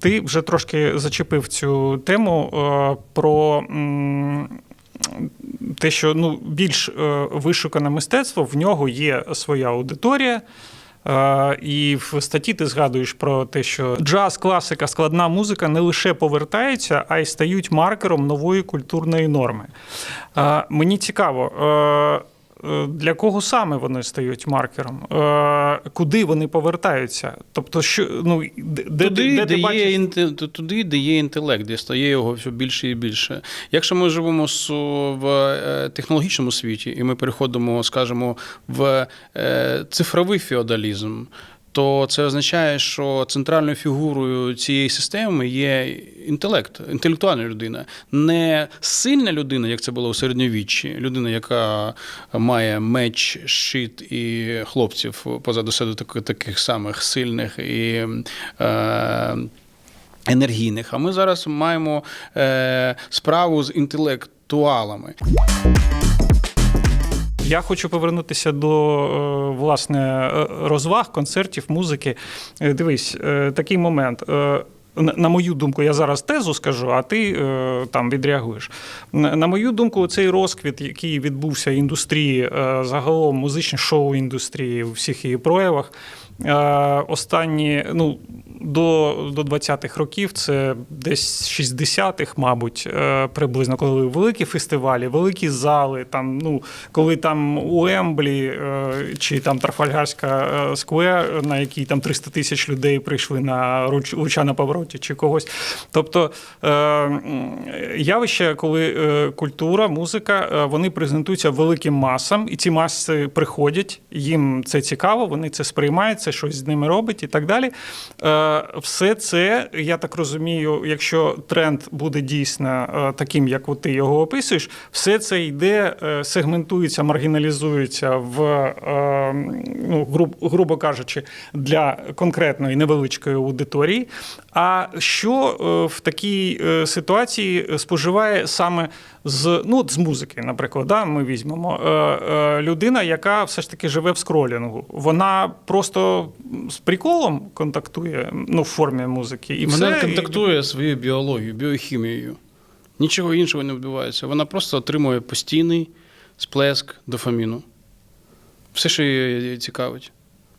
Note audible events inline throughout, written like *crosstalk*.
Ти вже трошки зачепив цю тему е, про те, що ну, більш е, вишукане мистецтво, в нього є своя аудиторія. Е, І в статті ти згадуєш про те, що джаз, класика, складна музика не лише повертаються, а й стають маркером нової культурної норми. Мені цікаво, для кого саме вони стають маркером? Е, Куди вони повертаються? Тобто, що ну де, де, туди, де де, ти бачиш? є, інте- туди, де є інтелект, де стає його все більше і більше. Якщо ми живемо в е, технологічному світі, і ми переходимо, скажімо, в е, цифровий феодалізм. То це означає, що центральною фігурою цієї системи є інтелект, інтелектуальна людина, не сильна людина, як це було у середньовіччі, людина, яка має меч, щит і хлопців позаду себе таких, таких самих сильних і е, енергійних. А ми зараз маємо е, справу з інтелектуалами. Я хочу повернутися до е, власне е, розваг, концертів, музики. Е, Дивись, такий момент. На мою думку, я зараз тезу скажу, а ти там відреагуєш. На мою думку, цей розквіт, який відбувся індустрії, загалом музичної шоу-індустрії у всіх її проявах, останні ну, до, до 20-х років, це десь 60-х, мабуть, е, приблизно, коли великі фестивалі, великі зали, там, ну, коли там у Емблі е, чи там Трафальгарська е, сквер, на якій там 300 тисяч людей прийшли на руч, на повороті чи когось. Тобто явище, коли культура, музика, вони презентуються великим масам, і ці маси приходять, їм це цікаво, вони це сприймають, це щось з ними робить і так далі. Е, Все це, я так розумію, якщо тренд буде дійсно е, таким, як ти його описуєш, все це йде, е, сегментується, маргіналізується в, ну, груб- грубо кажучи, для конкретної невеличкої аудиторії. А що в такій ситуації споживає саме з, ну, з музики, наприклад, да, ми візьмемо людина, яка все ж таки живе в скролінгу. Вона просто з приколом контактує ну, в формі музики. І Вона все, контактує своєю біологією, біохімією. Нічого іншого не відбувається. Вона просто отримує постійний сплеск дофаміну. Все, що її цікавить.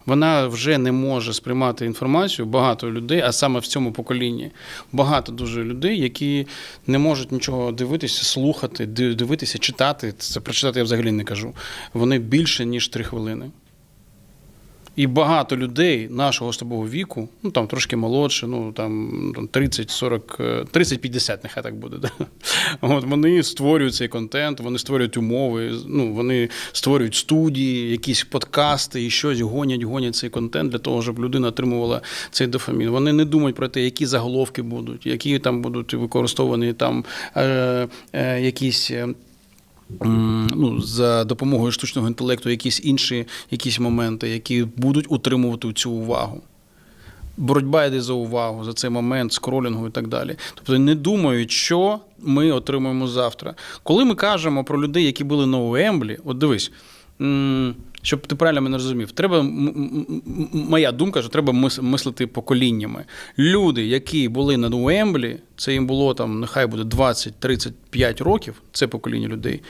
Вона вже не може сприймати інформацію. Багато людей, а саме в цьому поколінні, багато дуже людей, які не можуть нічого дивитися, слухати, дивитися, читати. Це прочитати я взагалі не кажу. Вони більше, ніж три хвилини. І багато людей нашого тобою віку, ну там трошки молодше, ну там там 30, 40, е, 30-50, нехай так буде. *laughs* Да? От вони створюють цей контент, вони створюють умови, ну вони створюють студії, якісь подкасти і щось гонять, гонять цей контент для того, щоб людина отримувала цей дофамін. Вони не думають про те, які заголовки будуть, які там будуть використовані там е, е, якісь. Ну, за допомогою штучного інтелекту якісь інші якісь моменти, які будуть утримувати цю увагу. Боротьба йде за увагу, за цей момент скролінгу і так далі. Тобто не думають, що ми отримуємо завтра. Коли ми кажемо про людей, які були на Уемблі, от дивись, щоб ти правильно мене розумів, треба моя думка, що треба мис- мислити поколіннями. Люди, які були на Уемблі, це їм було там, нехай буде 20-35 років, це покоління людей.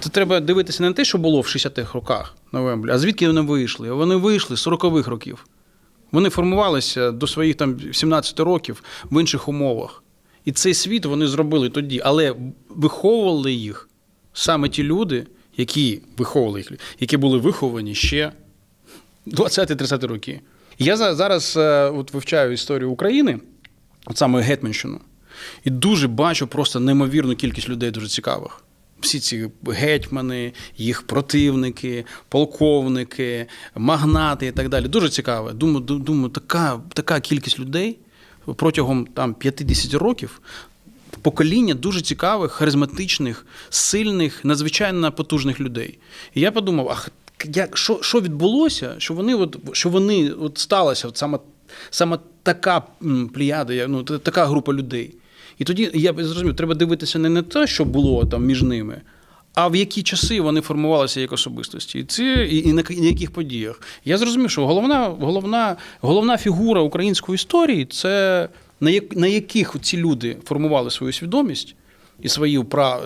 То треба дивитися не на те, що було в 60-х роках на Уемблі, а звідки вони вийшли. Вони вийшли з 40-х років. Вони формувалися до своїх там 17 років в інших умовах. І цей світ вони зробили тоді, але виховували їх саме ті люди, які виховували їх, які були виховані ще 20-30 роки. Я зараз е, от вивчаю історію України, от саме Гетьманщину, і дуже бачу просто неймовірну кількість людей дуже цікавих. Всі ці гетьмани, їх противники, полковники, магнати і так далі. Дуже цікаве. Думаю, думаю, така, така кількість людей протягом там 50 років. Покоління дуже цікавих, харизматичних, сильних, надзвичайно потужних людей. І я подумав, ах, як, що, що відбулося, що вони, от, що вони от сталося, от саме, саме така я- ну, така група людей. І тоді я зрозумів, треба дивитися не на те, що було там між ними, а в які часи вони формувалися як особистості, і це і, і на яких подіях. Я зрозумів, що головна, головна, головна фігура української історії це на, як, на яких ці люди формували свою свідомість і свої е,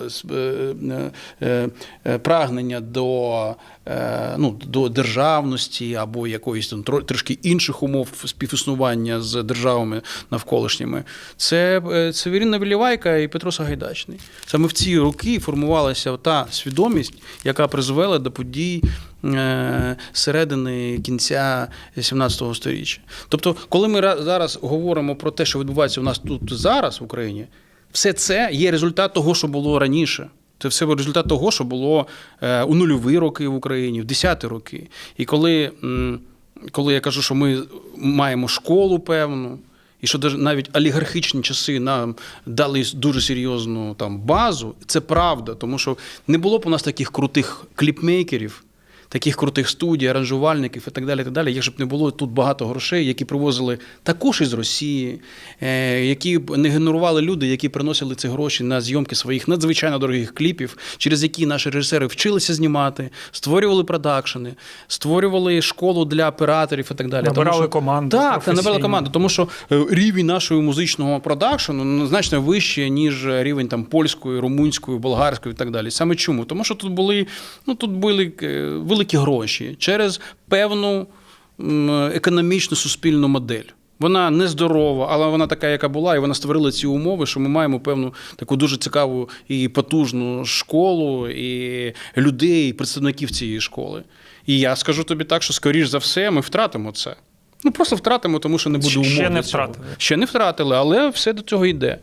е, е, прагнення до, ну, до державності або якоїсь там трошки інших умов співіснування з державами навколишніми. Це Северіна Вілівайка і Петро Сагайдачний. Саме в ці роки формувалася та свідомість, яка призвела до подій. Середини кінця 17 століття. Тобто, коли ми зараз говоримо про те, що відбувається у нас тут зараз в Україні, все це є результат того, що було раніше. Це все результат того, що було е, у нульові роки в Україні, в десяті роки. І коли, коли я кажу, що ми маємо школу певну, і що навіть олігархічні часи нам дали дуже серйозну там базу, це правда, тому що не було б у нас таких крутих кліпмейкерів. Таких крутих студій, аранжувальників і так далі. і так далі. Якщо б не було тут багато грошей, які привозили також із Росії, е, які б не генерували люди, які приносили ці гроші на зйомки своїх надзвичайно дорогих кліпів, через які наші режисери вчилися знімати, створювали продакшени, створювали школу для операторів і так далі. Набирали Тому що- команду Так, та набирали команду, тому що е, рівень нашого музичного продакшену ну, значно вищий, ніж рівень там польської, румунської, болгарської і так далі. Саме чому? Тому що тут були, ну тут були е, великі гроші через певну економічну суспільну модель. Вона нездорова, але вона така, яка була, і вона створила ці умови, що ми маємо певну таку дуже цікаву і потужну школу, і людей, і представників цієї школи. І я скажу тобі так, що скоріш за все ми втратимо це. Ну просто втратимо, тому що не буде умов. Ще не втратили. Ще не втратили, але все до цього йде.